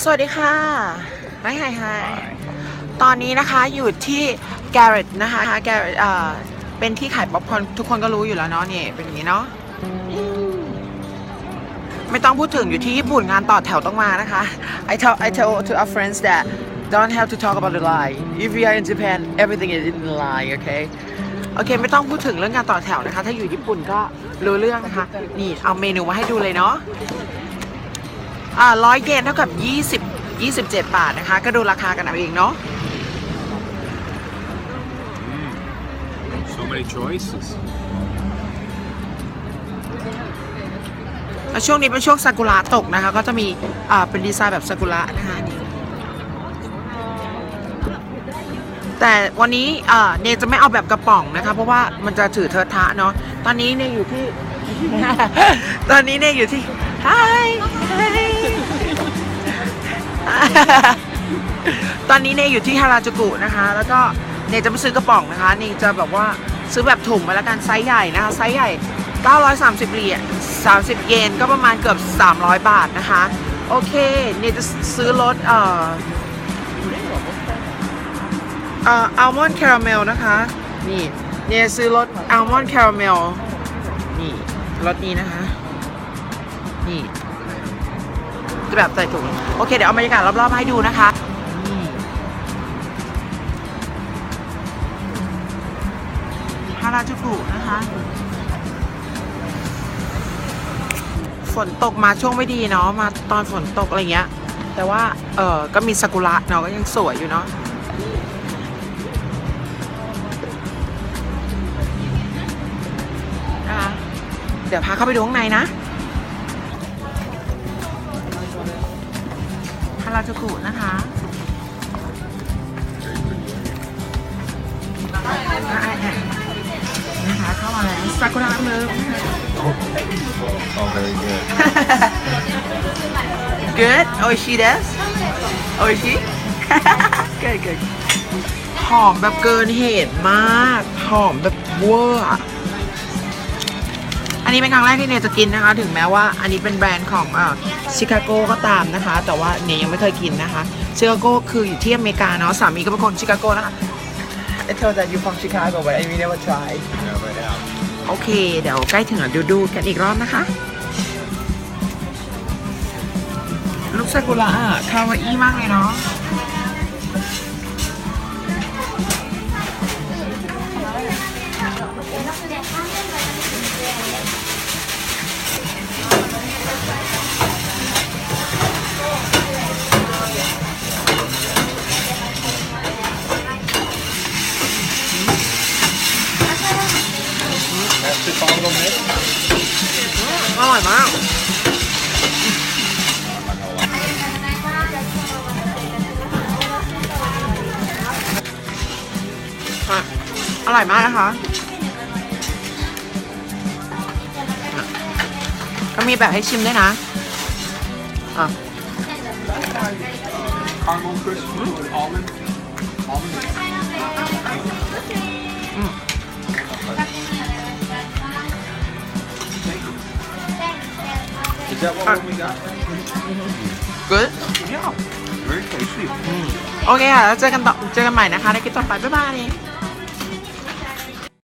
สวัสดีค่ะไฮไฮไฮตอนนี้นะคะอยู่ที่ Garrett นะคะ Garrett เอ่อเป็นที่ขายป๊อปคอร์นทุกคนก็รู้อยู่แล้วเนาะนี่เป็นอย่างนี้เนาะไม่ต้องพูดถึงอยู่ที่ญี่ปุ่นงานต่อแถวต้องมานะคะ I tell I tell to our friends that don't have to talk about the lie if we are in Japan everything is in the lie okay โอเคไม่ต้องพูดถึงเรื่องการต่อแถวนะคะ ถ้าอยู่ญี่ปุ่นก็รู้เรื่องนะคะ นี่เอาเมนูมาให้ดูเลยเนาะ อ่าร้อยเยนเท่ากับ20 27บาทนะคะ ก็ดูราคากันเอาเองเนาะ So many choices. แล้วช่วงนี้เป็นช่วงซากุระตกนะคะ ก็จะมีอ่าเป็นดีไซน์แบบซากุระนะคะนี่แต่วันนี้อ่าเนยจะไม่เอาแบบกระป๋องนะคะ เพราะว่ามันจะถือเทอะทะเนาะตอนนี้เนยอยู่ที่ ตอนนี้เนยอยู่ที่ Hi Hi ตอนนี้เนยอยู่ที่ฮาราจูกุนะคะ แล้วก็เนยจะไม่ซื้อกระป๋องนะคะเนยจะแบบว่าซื้อแบบถุงมาแล้วกันไซส์ใหญ่นะคะไซส์ใหญ่ 930เหรียญ30 เยนก็ประมาณเกือบ 300 บาทนะคะ โอเค เนยจะซื้อรสเอ่อเอ่ออัลมอนด์คาราเมลนะคะ นี่เนยซื้อรสอัลมอนด์คาราเมลนี่รสนี้นะคะ นี่ จะแบบใส่ถุง โอเค เดี๋ยวเอาบรรยากาศรอบๆมาให้ดูนะคะฮาราจูกุนะคะ ฝนตกมาช่วงไม่ดีเนาะ มาตอนฝนตกอะไรเงี้ย แต่ว่า เออก็มีซากุระเนาะก็ยังสวยอยู่เนาะเดี๋ยวพาเข้าไปดูข้างในนะ ราจูกุนะคะนะคะเข้ามาแล้วซากุระเลิฟ Oh, very good. good โอชิเดสโอชิ good good หอมแบบเกินเหตุมาก หอมแบบเวอร์อะอั นนี้เป็นครั้งแรกที่เนยจะกินนะคะ ถึงแม้ว่าอันนี้เป็นแบรนด์ของชิคาโกก็ตามนะคะ แต่ว่าเนยยังไม่เคยกินนะคะชิคาโกคืออยู่ที่อเมริกาเนาะสามีก็เป็นคนชิคาโกนะคะ I told that you from Chicago but I never tried โอเค เดี๋ยวใกล้ถึงแล้วดูดูกันอีกรอบนะคะ ลูกซากุระอะคาวาอี้มากเลยเนาะ ติดตองลมเล็กอร่อยมากอร่อยมากนะคะ ก็มีแบบให้ชิมด้วยนะ อะ Caramel crisp with almond. Almond. That what we got? good Yeah. Very tasty. โอเคค่ะแล้วเจอกันต่อเจอกันใหม่นะคะในคลิปต่อไปบ๊ายบาย